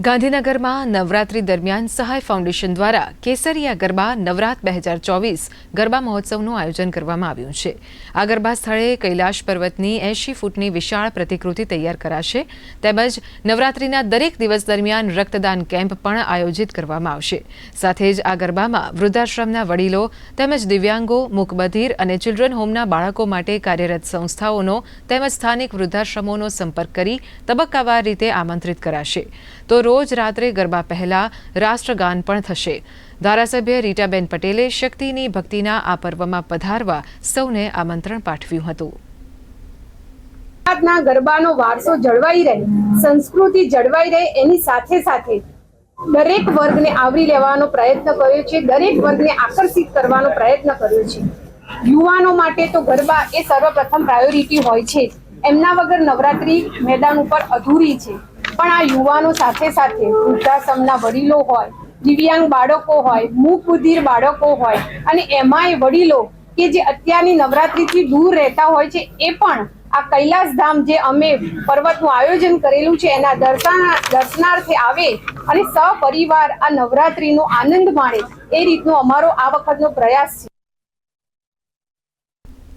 ગાંધીનગરમાં નવરાત્રી દરમિયાન સહાય ફાઉન્ડેશન દ્વારા કેસરિયા ગરબા નવરાત બે હજાર ચોવીસ ગરબા મહોત્સવનું આયોજન કરવામાં આવ્યું છે. આ ગરબા સ્થળે કૈલાશ પર્વતની એંશી ફૂટની વિશાળ પ્રતિકૃતિ તૈયાર કરાશે તેમજ નવરાત્રીના દરેક દિવસ દરમિયાન રક્તદાન કેમ્પ પણ આયોજિત કરવામાં આવશે. સાથે જ આ ગરબામાં વૃદ્ધાશ્રમના વડીલો તેમજ દિવ્યાંગો મુકબધીર અને ચિલ્ડ્રન હોમના બાળકો માટે કાર્યરત સંસ્થાઓનો તેમજ સ્થાનિક વૃદ્ધાશ્રમોનો સંપર્ક કરી તબક્કાવાર રીતે આમંત્રિત કરાશે. તો રોજ રાત્રે ગરબા પહેલા રાષ્ટ્રગાન પણ થશે. ધારાસભ્ય રીટાબેન પટેલે શક્તિની ભક્તિના આ પર્વમાં પધારવા સૌને આમંત્રણ પાઠવ્યું હતું. ગુજરાતના ગરબાનો વારસો જળવાઈ રહે, સંસ્કૃતિ જળવાઈ રહે, એની સાથે સાથે દરેક વર્ગને આવરી લેવાનો પ્રયત્ન કર્યો છે, દરેક વર્ગને આકર્ષિત કરવાનો પ્રયત્ન કર્યો છે. યુવાનો માટે તો ગરબા એ સર્વપ્રથમ પ્રાયોરિટી હોય છે. એમના વગર નવરાત્રી મેદાન ઉપર અધૂરી છે. પણ આ યુવાનો સાથે સાથે વૃદ્ધાશ્રમના વડીલો હોય, દિવ્યાંગ બાળકો હોય મૂક બુદ્ધિર બાળકો હોય અને એમાંય વડીલો કે જે અત્યારની નવરાત્રિથી દૂર રહેતા હોય છે, એ પણ આ કૈલાસ ધામ જે અમે પર્વતનું આયોજન કરેલું છે, એના દર્શન, દર્શનાર્થે આવે અને સપરિવાર આ નવરાત્રિનો આનંદ માણે, એ રીતનો અમારો આ વખતનો પ્રયાસ છે.